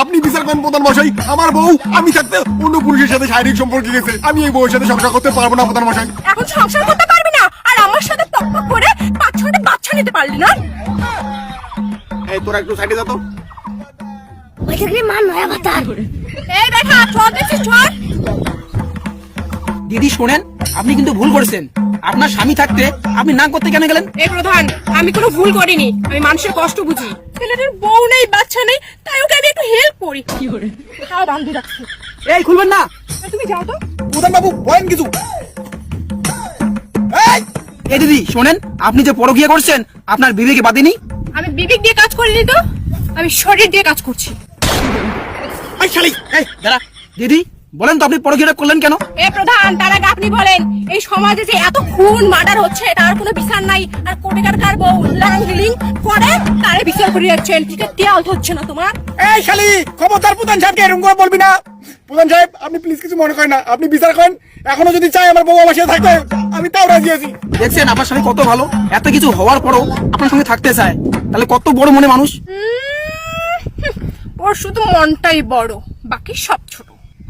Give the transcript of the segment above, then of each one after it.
আপনি বিচার করেন প্রধান মশাই। আমার বউ আমি থাকতে অন্য পুরুষের সাথে শারীরিক সম্পর্কে গেছে। আমি এই বউয়ের সাথে সংসার করতে পারব না প্রধান মশাই। এখন সংসার করতে পারবি না। আর আমার সাথে করে পাঁচ ছটা বাচ্চা নিতে পারলি না। এই তোরা একটু সাইডে যা তো। ওই দেখলি মা নয়া এই দেখা চল দেখছিস চল। দিদি শোনেন আপনি কিন্তু ভুল করেছেন। আপনার স্বামী থাকতে আপনি না করতে কেন গেলেন? এই প্রধান আমি কোনো ভুল করিনি। আমি মানুষের কষ্ট বুঝি। ছেলেটার বউ নেই বাচ্চা নেই তাই ওকে করি। কি করে খাওয়া বান্ধি রাখছি এই খুলবেন না। তুমি যাও তো। প্রধান বাবু বলেন কিছু। এই এই দিদি শোনেন আপনি যে পরকিয়া করছেন আপনার বিবেকে বাদিনি আমি বিবেক দিয়ে কাজ করিনি তো। আমি শরীর দিয়ে কাজ করছি। এই শালি এই দাঁড়া। দিদি বলেন তো আপনি পরকিয়াটা করলেন কেন? এ প্রধান তার আগে আপনি বলেন এই সমাজে যে এত খুন মার্ডার হচ্ছে তার কোনো বিচার নাই। আর কোটিকার কার বউ লাঙ্গলিং করে তারে বিচার করে যাচ্ছেন ঠিক আছে দেয়াল হচ্ছে না তোমার। এই শালি খবরদার প্রধান সাহেবকে এরকম করে বলবি না। প্রধান সাহেব আপনি প্লিজ কিছু মনে করেন না। আপনি বিচার করেন। এখনও যদি চাই আমার বউ আমার সাথে থাকতে আমি তাও রাজি আছি। দেখছেন আপনার স্বামী কত ভালো। এত কিছু হওয়ার পরও আপনার সঙ্গে থাকতে চায়। তাহলে কত বড় মনে মানুষ? ওর শুধু মনটাই বড় বাকি সব ছোট।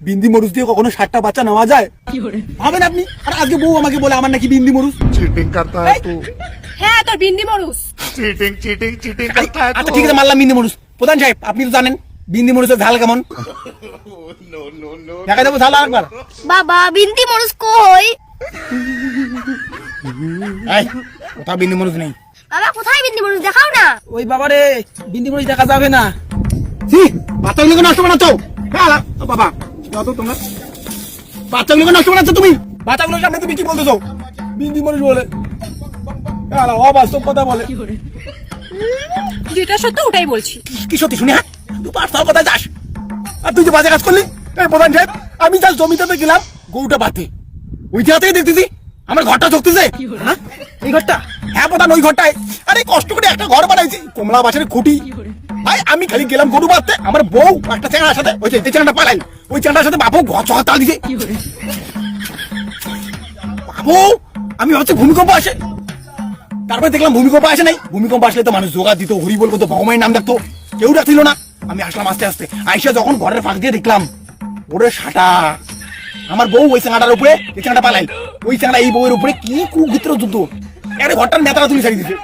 বিন্দি মরুচ দিয়ে কখনো ষাটটা বাচ্চা নেওয়া যায়? ভাবেন আপনি? আর আজকে বউ আমাকে বলে আমার নাকি বিন্দি মরুচ চিটিং করতা হ্যায় তু। হ্যাঁ তোর বিন্দি মরুচ চিটিং চিটিং চিটিং করতা হ্যায় আচ্ছা ঠিক আছে মারলাম বিন্দি মরুচ প্রধান সাহেব আপনি তো জানেন বিন্দি মরুচের ঝাল কেমন? দেখা যাব ঝাল আরেকবার বাবা বিন্দি মরুচ কই? কোথাও বিন্দি মরুচ নেই। বাবা কোথায় বিন্দি মরুচ দেখাও না। ওই বাবারে বিন্দি মরুচ দেখা যাবে না। বাতাগুলোকে নষ্ট বানাতো বাবা। তো তোমরা। বাচ্চাগুলোকে নষ্ট বানাচ্ছো তুমি? বাচ্চাগুলোর সামনে তুমি কি বলতেছো? বিন্দি মরুচ বলে। অবাস্তব কথা বলে। যেটা সত্য ওটাই বলছি। কি সত্যি শুনি হ্যাঁ? তুই পার্সোনাল কথা যাস। আর তুই যে বাজে কাজ করলি এই প্রধান সাহেব আমি যা জমিটাতে গেলাম গরুটা বাঁধতে। ওই জায়গাতেই দেখতেছি আমার ঘরটা চকতেছে হ্যাঁ? এই ঘরটা? হ্যাঁ প্রধান ওই ঘরটায়। আরে কষ্ট করে একটা ঘর বানাইছি কমলা বাসের খুঁটি। ভাই আমি খালি গেলাম গরু বাঁধতে আমার বউ একটা চেঙ্গার সাথে ওই যে চেঙ্গাটা পালাই। ওই চেঙ্গাটার সাথে চকা তাল দিছে। বাবু আমি ভাবছি ভূমিকম্প আসে। তারপরে দেখলাম ভূমিকম্প আসে নাই। ভূমিকম্প আসলে তো মানুষ জোগাড় দিত হরি বলব তো ভগবানের নাম ডাকতো কেউ ডাকছিল না। আমি আসলাম আস্তে আস্তে। আইসা যখন ঘরের ফাঁক দিয়ে দেখলাম ওরে সাটা আমার বউ ওই চাঙাটার উপরে এই চাঙাটা পালাই ওই চাঙাটা এই বউয়ের উপরে কি কুচিত্র যুদ্ধ। আরে ঘরটার নেতারা তুমি ছাড়িয়ে দিছে।